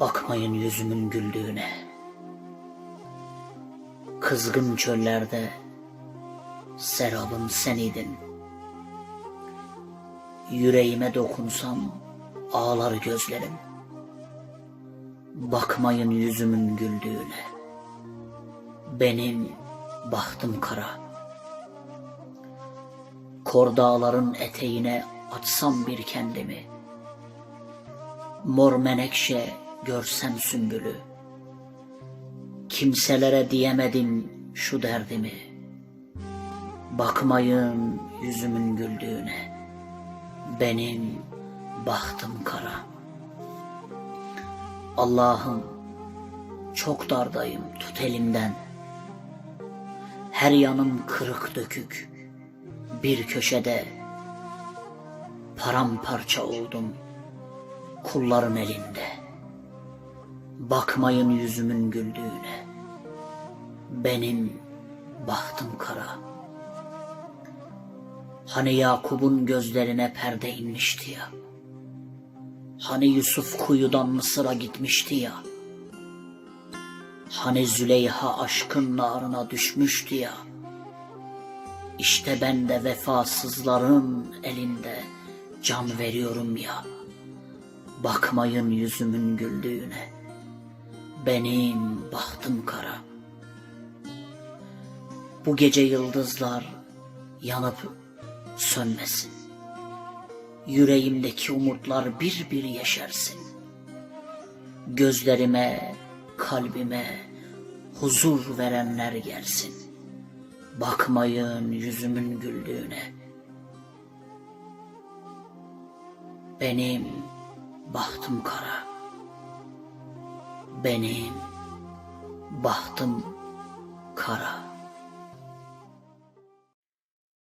Bakmayın yüzümün güldüğüne. Kızgın çöllerde serabım sen idin. Yüreğime dokunsam ağlar gözlerim. Bakmayın yüzümün güldüğüne. Benim bahtım kara. Kor dağların eteğine atsam bir kendimi. Mor menekşe görsem sümbülü. Kimselere diyemedim şu derdimi. Bakmayın yüzümün güldüğüne. Benim bahtım kara. Allah'ım çok dardayım tut elimden. Her yanım kırık dökük. Bir köşede paramparça oldum kulların elinde. Bakmayın yüzümün güldüğüne. Benim bahtım kara. Hani Yakup'un gözlerine perde inmişti ya. Hani Yusuf kuyudan Mısır'a gitmişti ya. Hani Züleyha aşkın narına düşmüştü ya. İşte ben de vefasızların elinde can veriyorum ya. Bakmayın yüzümün güldüğüne. Benim bahtım kara. Bu gece yıldızlar yanıp sönmesin. Yüreğimdeki umutlar bir bir yeşersin. Gözlerime, kalbime huzur verenler gelsin. Bakmayın yüzümün güldüğüne. Benim bahtım kara. Benim bahtım kara.